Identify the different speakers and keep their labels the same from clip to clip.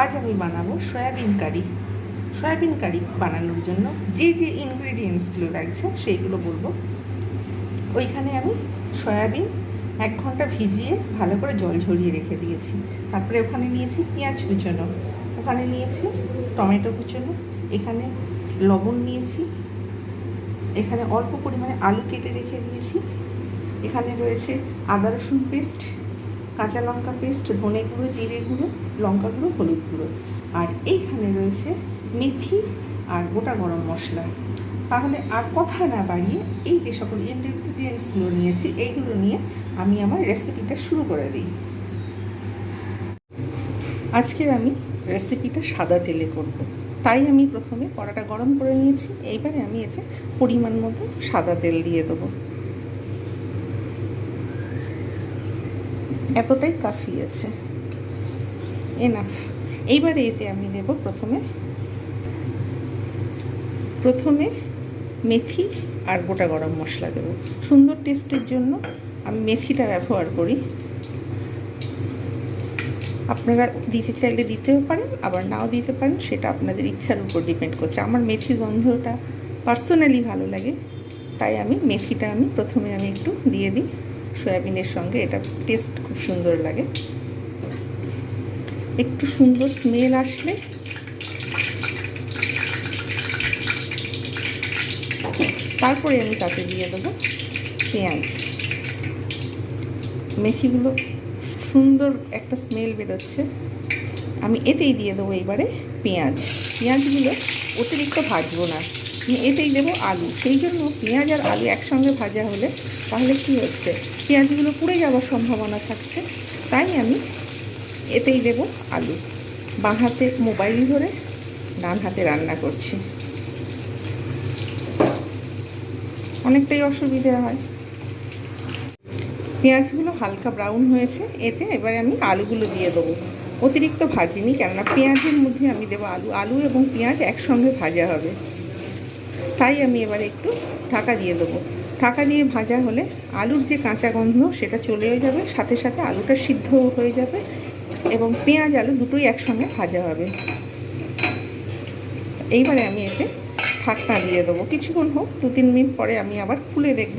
Speaker 1: আজ আমি বানাবো সয়াবিন কারি। সয়াবিন কারি বানানোর জন্য যে যে ইনগ্রিডিয়েন্টসগুলো লাগছে সেইগুলো বলব। ওইখানে আমি সয়াবিন এক ঘণ্টা ভিজিয়ে ভালো করে জল ঝরিয়ে রেখে দিয়েছি। তারপরে ওখানে নিয়েছি পেঁয়াজ কুচোনো। ওখানে নিয়েছি টমেটো কুচোনো। এখানে লবণ নিয়েছি। এখানে অল্প পরিমাণে আলু কেটে রেখে দিয়েছি। এখানে রয়েছে আদা রসুন পেস্ট কাঁচা লঙ্কা পেস্ট, ধনে গুঁড়ো, জিরে গুঁড়ো, লঙ্কা গুঁড়ো, হলুদ গুঁড়ো। আর এইখানে রয়েছে মেথি আর গোটা গরম মশলা। তাহলে আর কথা না বাড়িয়ে এই যে সকল ইনগ্রিডিয়েন্টসগুলো নিয়েছি, এইগুলো নিয়ে আমি আমার রেসিপিটা শুরু করে দিই। আজকের আমি রেসিপিটা সাদা তেলে করব। তাই আমি প্রথমে কড়াটা গরম করে নিয়েছি। এইবারে আমি এতে পরিমাণ মতো সাদা তেল দিয়ে দেবো। এতটাই কাফি আছে এনাফ এইবারে এতে আমি দেব প্রথমে প্রথমে মেথি আর গোটা গরম মশলা দেবো। সুন্দর টেস্টের জন্য আমি মেথিটা ব্যবহার করি। আপনারা দিতে চাইলে দিতেও পারেন, আবার নাও দিতে পারেন, সেটা আপনাদের ইচ্ছার উপর ডিপেন্ড করছে। আমার মেথির গন্ধটা পার্সোনালি ভালো লাগে, তাই আমি মেথিটা আমি প্রথমে আমি একটু দিয়ে দিই। সয়াবিনের সঙ্গে, এটা টেস্ট খুব সুন্দর লাগে। একটু সুন্দর স্মেল আসলে তারপরে আমি তাতে দিয়ে দেবো পেঁয়াজ। মেথিগুলো সুন্দর একটা স্মেল বেরোচ্ছে। আমি এতেই দিয়ে দেবো এইবারে পেঁয়াজ। পেঁয়াজগুলো অতিরিক্ত ভাজবো না। আমি এতেই দেবো আলু। সেই জন্য পেঁয়াজ আর আলু একসঙ্গে ভাজা হলে তাহলে কি হচ্ছে? পেঁয়াজগুলো পুড়ে যাওয়ার সম্ভাবনা থাকছে, তাই আমি এতেই দেব আলু। বাঁ হাতে মোবাইল ধরে ডান হাতে রান্না করছি। অনেকটাই অসুবিধা হয়। পেঁয়াজগুলো হালকা ব্রাউন হয়েছে, এতে এবারে আমি আলুগুলো দিয়ে দেবো। অতিরিক্ত ভাজিনি, কেননা পেঁয়াজের মধ্যে আমি দেবো আলু। আলু এবং পেঁয়াজ একসঙ্গে ভাজা হবে। তাই আমি এবারে একটু ঢাকা দিয়ে দেবো। ঢাকা দিয়ে ভাজা হলে আলুর যে কাঁচা গন্ধ, সেটা চলেও যাবে, সাথে সাথে আলুটা সিদ্ধও হয়ে যাবে এবং পেঁয়াজ, আলু দুটোই একসঙ্গে ভাজা হবে। এইবারে আমি এতে ঢাকনা দিয়ে দেবো। কিছুক্ষণ হোক দু তিন মিনিট পরে আমি আবার খুলে দেখব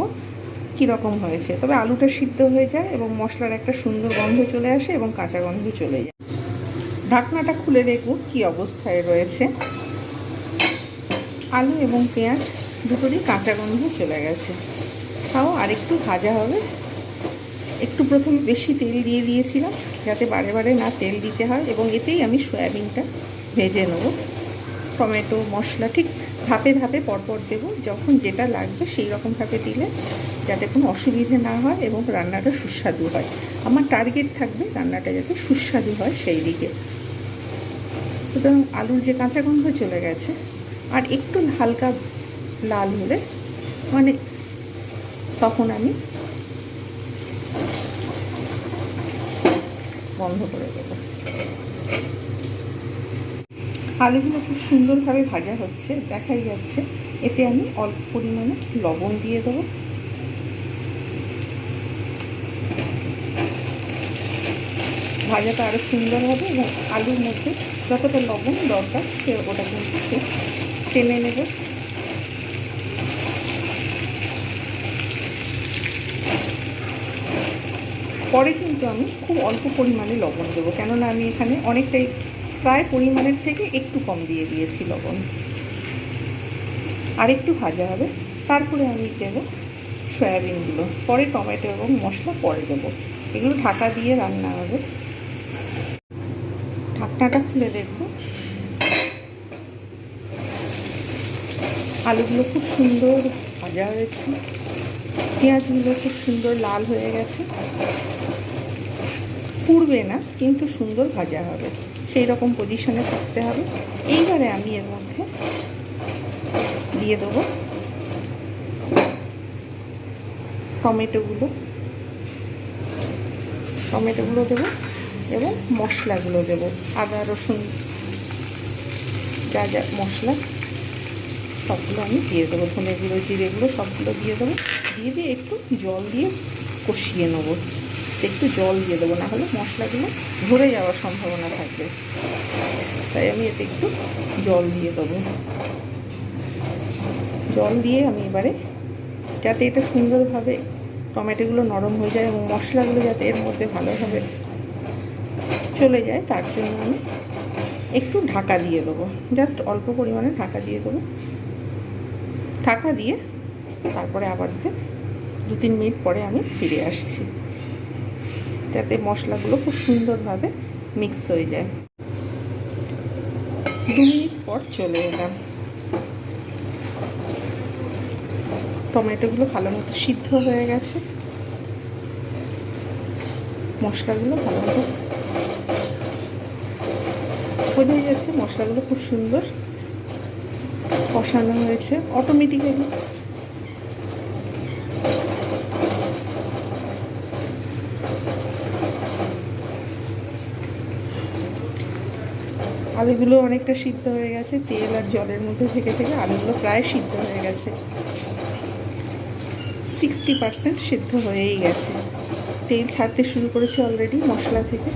Speaker 1: কীরকম হয়েছে। তবে আলুটা সিদ্ধ হয়ে যায় এবং মশলার একটা সুন্দর গন্ধ চলে আসে এবং কাঁচা গন্ধ চলে যায়। ঢাকনাটা খুলে দেখব কি অবস্থায় রয়েছে। আলু এবং পেঁয়াজ দুটোরই কাঁচা গন্ধ চলে গেছে। তাও আরেকটু ভাজা হবে। একটু প্রথমে বেশি তেল দিয়ে দিয়েছিলাম, যাতে বারে বারে না তেল দিতে হয় এবং এতেই আমি সয়াবিনটা ভেজে নেব। টমেটো, মশলা, ঠিক ধাপে ধাপে পরপর দেব, যখন যেটা লাগবে সেই রকমভাবে দিলে যাতে কোনো অসুবিধে না হয় এবং রান্নাটা সুস্বাদু হয়। আমার টার্গেট থাকবে রান্নাটা যাতে সুস্বাদু হয় সেই দিকে। সুতরাং আলুর যে কাঁচা গন্ধ চলে গেছে, আর একটু হালকা লাল হলে মানে তখন আমি বন্ধ করে দেব। আলুগুলো খুব সুন্দরভাবে ভাজা হচ্ছে, দেখাই যাচ্ছে। এতে আমি অল্প পরিমাণে লবণ দিয়ে দেবো। ভাজাটা আরও সুন্দর হবে এবং আলুর মধ্যে যতটা লবণ দরকার সে ওটা কিন্তু টেনে নেবে। পরে কিন্তু আমি খুব অল্প পরিমাণে লবণ দেবো। কেননা আমি এখানে অনেকটাই প্রায় পরিমাণের থেকে একটু কম দিয়ে দিয়েছি লবণ। আর একটু ভাজা হবে, তারপরে আমি দেবো সয়াবিনগুলো পরে টমেটো এবং মশলা পরে দেবো। এগুলো ঢাকা দিয়ে রান্না হবে। ঢাকনাটা খুলে দেখব আলুগুলো খুব সুন্দর ভাজা হয়েছে। পেঁয়াজগুলো খুব সুন্দর লাল হয়ে গেছে। পুড়বে না, কিন্তু সুন্দর ভাজা হবে। সেই রকম পজিশনে থাকতে হবে। এইবারে আমি এর মধ্যে দিয়ে দেবো টমেটোগুলো। টমেটোগুলো দেবো এবং মশলাগুলো দেবো। আদা, রসুন, যা যা মশলা, সবগুলো আমি দিয়ে দেবো। ধনে গুঁড়ো, জিরে সবগুলো দিয়ে দেবো। দিয়ে দিয়ে একটু জল দিয়ে কষিয়ে নেব। একটু জল দিয়ে দেবো, না হলে মশলাগুলো ধরে যাওয়ার সম্ভাবনা থাকবে। তাই আমি এতে একটু জল দিয়ে দেবো। জল দিয়ে আমি এবারে যাতে এটা সুন্দরভাবে টমেটোগুলো নরম হয়ে যায় এবং মশলাগুলো যাতে এর মধ্যে ভালোভাবে চলে যায়, তার জন্য আমি একটু ঢাকা দিয়ে দেবো। জাস্ট অল্প পরিমাণে ঢাকা দিয়ে দেবো। ঢাকা দিয়ে তারপরে আবার দু তিন মিনিট পরে আমি ফিরে আসছি। যাতে মশলাগুলো খুব সুন্দরভাবে মিক্স হয়ে যায়। দু মিনিট পর চলে এলাম। টমেটোগুলো ভালো মতো সিদ্ধ হয়ে গেছে। মশলাগুলো ভালো মতো বোঝাই যাচ্ছে, মশলাগুলো খুব সুন্দর কষানো হয়েছে। অটোমেটিক্যালি আলুগুলো অনেকটা সিদ্ধ হয়ে গেছে, তেল আর জলের মধ্যে থেকে থেকে আলুগুলো প্রায় সিদ্ধ হয়ে গেছে। সিক্সটি পার্সেন্ট সিদ্ধ হয়েই গেছে। তেল ছাড়তে শুরু করেছে অলরেডি মশলা থেকে।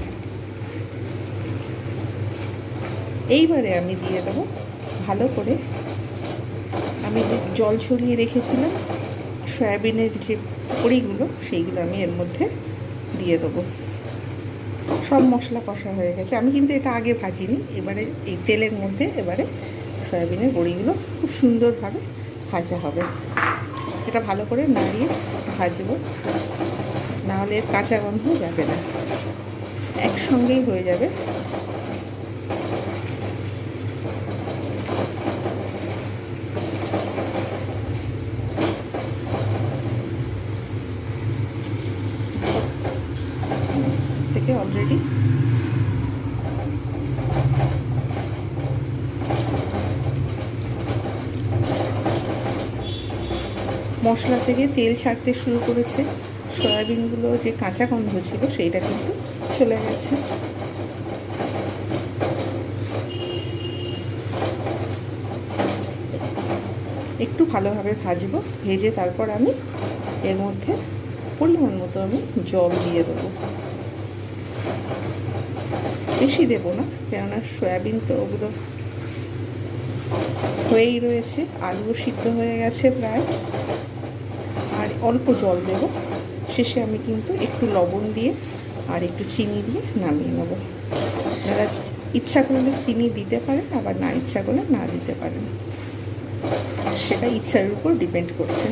Speaker 1: এইবারে আমি দিয়ে দেবো ভালো করে। আমি যে জল ছড়িয়ে রেখেছিলাম, সয়াবিনের যে পড়িগুলো সেইগুলো আমি এর মধ্যে দিয়ে দেবো। সব মশলা কষা হয়ে গেছে। আমি কিন্তু এটা আগে ভাজিনি, এবারে এই তেলের মধ্যে এবারে সয়াবিনের বড়িগুলো খুব সুন্দরভাবে ভাজা হবে। এটা ভালো করে নাড়িয়ে ভাজবো। নাহলে কাঁচা গন্ধ যাবে না। একসঙ্গেই হয়ে যাবে থেকে অলরেডি মশলা থেকে তেল ছাড়তে শুরু করেছে। সয়াবিনগুলো যে কাঁচা গন্ধ ছিল সেইটা কিন্তু চলে গেছে। একটু ভালোভাবে ভাজবো, ভেজে তারপর আমি এর মধ্যে পরিমাণ মতো আমি জল দিয়ে দেবো। বেশি দেবো না, কেননা সয়াবিন তো ওগুলো হয়েই রয়েছে, আলুও সিদ্ধ হয়ে গেছে প্রায়। অল্প জল দেবো। শেষে আমি কিন্তু একটু লবণ দিয়ে আর একটু চিনি দিয়ে নামিয়ে নেব। আপনারা ইচ্ছা করলে চিনি দিতে পারেন, আবার না ইচ্ছা করলে না দিতে পারেন। সেটা ইচ্ছার উপর ডিপেন্ড করছে।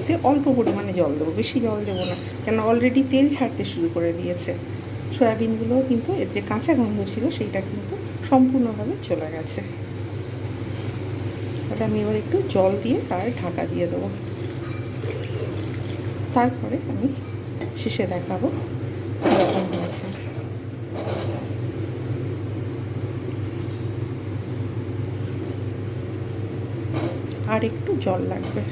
Speaker 1: এতে অল্প পরিমাণে জল দেবো, বেশি জল দেবো না। কেন অলরেডি তেল ছাড়তে শুরু করে দিয়েছে। সয়াবিনগুলোও কিন্তু এর যে কাঁচা গন্ধ ছিল সেইটা কিন্তু সম্পূর্ণভাবে চলে গেছে। ওটা আমি এবার একটু জল দিয়ে তার ঢাকা দিয়ে দেবো। তারপরে আমি শেষে দেখাবো আর একটু জল লাগবে।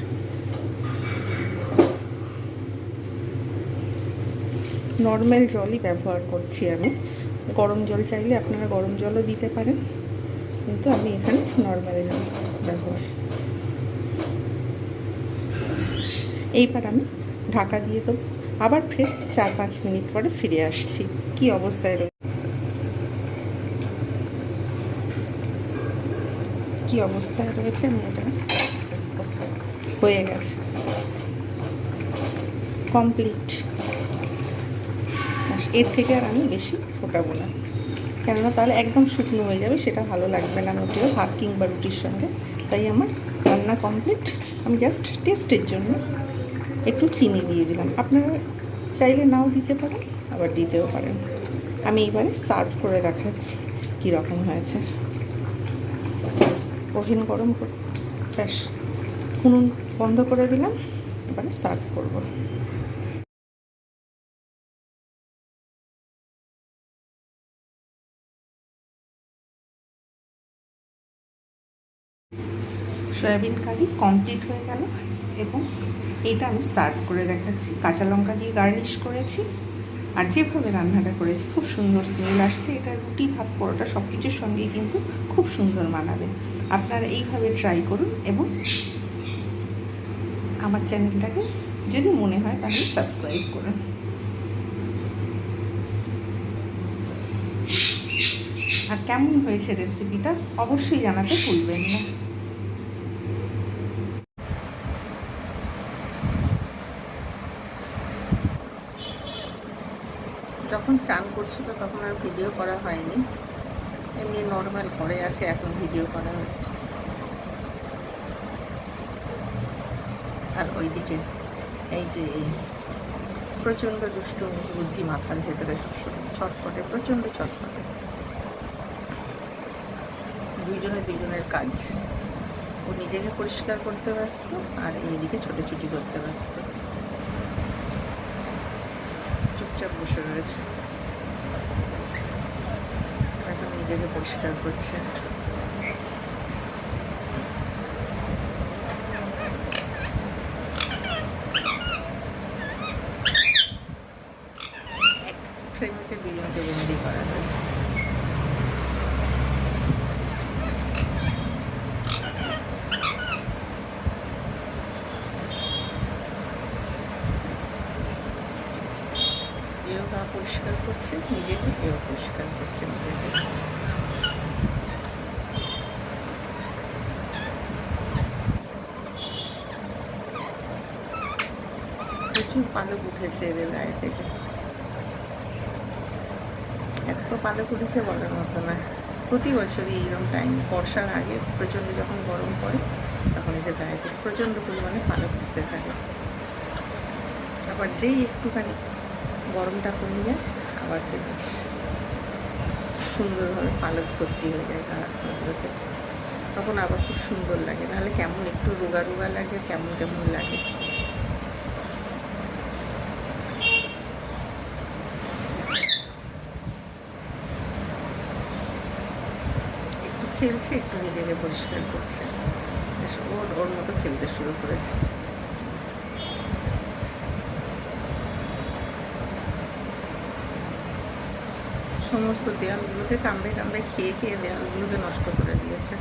Speaker 1: নর্মাল জলই ব্যবহার করছি আমি। গরম জল চাইলে আপনারা গরম জলও দিতে পারেন। কিন্তু আমি এখানে নর্মাল জল ব্যবহার এইবার আমি ঢাকা দিয়ে দেবো। আবার ফের চার পাঁচ মিনিট পরে ফিরে আসছি। কি অবস্থায় রয়েছে কি অবস্থায় রয়েছে আমি এটা হয়ে গেছে। কমপ্লিট। এর থেকে আর আমি বেশি ফোটাবো না। কেননা তাহলে একদম শুকনো হয়ে যাবে, সেটা ভালো লাগবে না মোটেও ভাত কিংবা রুটির সঙ্গে। তাই আমার রান্না কমপ্লিট আমি জাস্ট টেস্টের জন্য একটু চিনি দিয়ে দিলাম। আপনারা চাইলে নাও দিতে পারেন, আবার দিতেও পারেন। আমি এইবারে সার্ভ করে দেখাচ্ছি কীরকম হয়েছে। ওভেন গরম করে, ব্যাস, উনুন বন্ধ করে দিলাম, এবারে সার্ভ করব। সয়াবিন কারি কমপ্লিট হয়ে গেল এবং এটা আমি সার্ভ করে দেখাচ্ছি। কাঁচা লঙ্কা দিয়ে গার্নিশ করেছি আর যেভাবে রান্নাটা করেছি, খুব সুন্দর স্মেল আসছে। এটা রুটি, ভাত, পরোটা সব কিছুর সঙ্গেই কিন্তু খুব সুন্দর মানাবে। আপনারা এইভাবে ট্রাই করুন এবং আমার চ্যানেলটাকে যদি মনে হয় তাহলে সাবস্ক্রাইব করুন। আর কেমন হয়েছে রেসিপিটা অবশ্যই জানাতে ভুলবেন না। যখন চান করছিল তখন আর ভিডিও করা হয়নি। এমনি নর্মাল করে আছে, এখন ভিডিও করা হচ্ছে। আর ওইদিকে এই যে প্রচণ্ড দুষ্ট বুদ্ধি মাথার ভেতরে সবসময় ছটফটে, প্রচণ্ড ছটফটে। দুইজনে দুইজনের কাজ। ও নিজেকে পরিষ্কার করতে ব্যস্ত আর এইদিকে ছোটাছুটি করতে ব্যস্ত। চুপচাপ বসে রয়েছে। এখন নিজেকে পরিষ্কার করছে এক ফ্রেমিতে দুজনকে বন্দি করা হয়েছে এও গা পরিষ্কার করছে নিজেকে এও পরিষ্কার করছে নিজেকে প্রচুর পালক উঠেছে এদের গায়ে থেকে। এত পালক উঠেছে বলার মতো না। প্রতি বছরই এইরকম টাইম বর্ষার আগে প্রচণ্ড যখন গরম পড়ে, তখন এদের গায়ে থেকে প্রচণ্ড পরিমাণে পালক উঠতে থাকে। আবার যেই একটুখানি গরমটা কমে যায়, আবার দেখি সুন্দরভাবে পালক ভর্তি হয়ে যায় গাছগুলোতে তখন আবার খুব সুন্দর লাগে। নাহলে কেমন একটু রোগা রোগা লাগে, কেমন কেমন লাগে একটু খেলছে, একটু নিজেকে পরিষ্কার করছে। ওর ওর মতো খেলতে শুরু করেছে। সমস্ত দেয়ালগুলোকে কামড়ে কামড়ে খেয়ে খেয়ে দেয়ালগুলোকে নষ্ট করে দিয়েছে।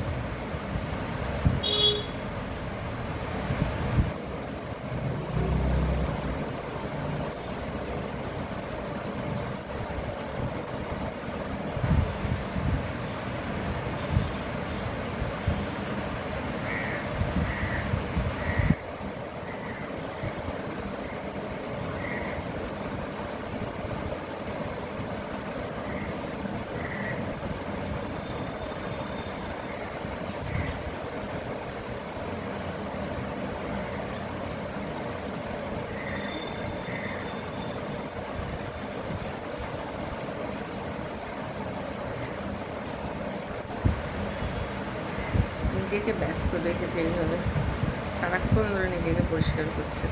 Speaker 1: নিজেকে ব্যস্ত রেখেছে এইভাবে সারাক্ষণ ধরে নিজেকে পরিষ্কার করছে।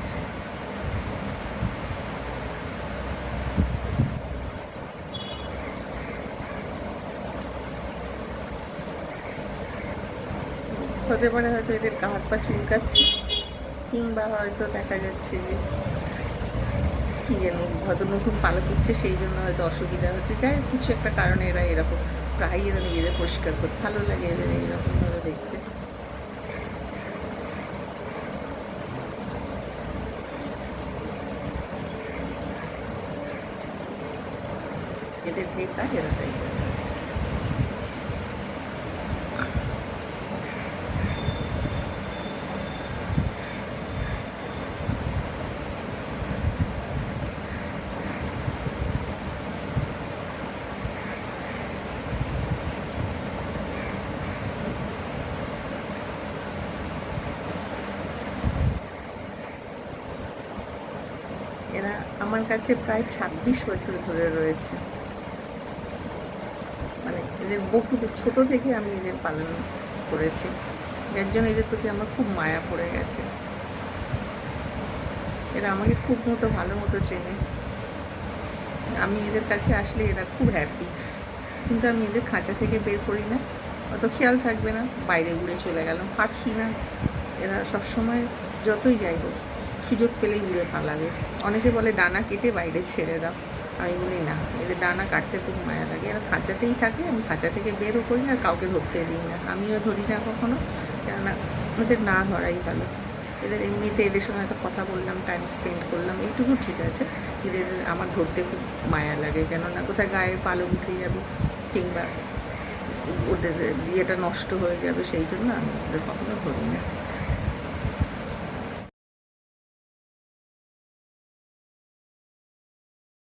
Speaker 1: হতে পারে হয়তো এদের হাত পা চুলকাচ্ছে, কিংবা হয়তো দেখা যাচ্ছে যে কি জানি, হয়তো নতুন পালক উঠছে সেই জন্য হয়তো অসুবিধা হচ্ছে। যাই কিছু একটা কারণে এরা এরকম প্রায় এরা নিজেদের পরিষ্কার করতে, ভালো লাগে এদের এইরকমভাবে দেখতে। এদের যে কাজ এরা আমার কাছে প্রায় ছাব্বিশ বছর ধরে রয়েছে। এদের বহুদের, ছোট থেকে আমি এদের পালন করেছি। যার জন্য এদের প্রতি আমার খুব মায়া পড়ে গেছে। এরা আমাকে খুব মতো, ভালো মতো চেনে। আমি এদের কাছে আসলে এরা খুব হ্যাপি কিন্তু আমি এদের খাঁচা থেকে বের করি না। অত খেয়াল থাকবে না, বাইরে উড়ে চলে গেলাম। পাখি না। এরা সবসময় যতই যাই হোক, সুযোগ পেলেই উড়ে পালাবে। অনেকে বলে, ডানা কেটে বাইরে ছেড়ে দাও। আমি বলি, না এদের ডানা কাটতে খুব মায়া লাগে। এরা খাঁচাতেই থাকে, আমি খাঁচা থেকে বেরও করি না, কাউকে ধরতে দিই না। আমিও ধরি না কখনো, কেননা ওদের না ধরাই ভালো। এদের এমনিতে এদের সঙ্গে একটা কথা বললাম টাইম স্পেন্ড করলাম, এইটুকু ঠিক আছে। কিন্তু এদের আমার ধরতে খুব মায়া লাগে, কেননা কোথায় গায়ে পালক উঠে যাবে, কিংবা ওদের ইয়েটা নষ্ট হয়ে যাবে, সেই জন্য আমি ওদের কখনো ধরি না।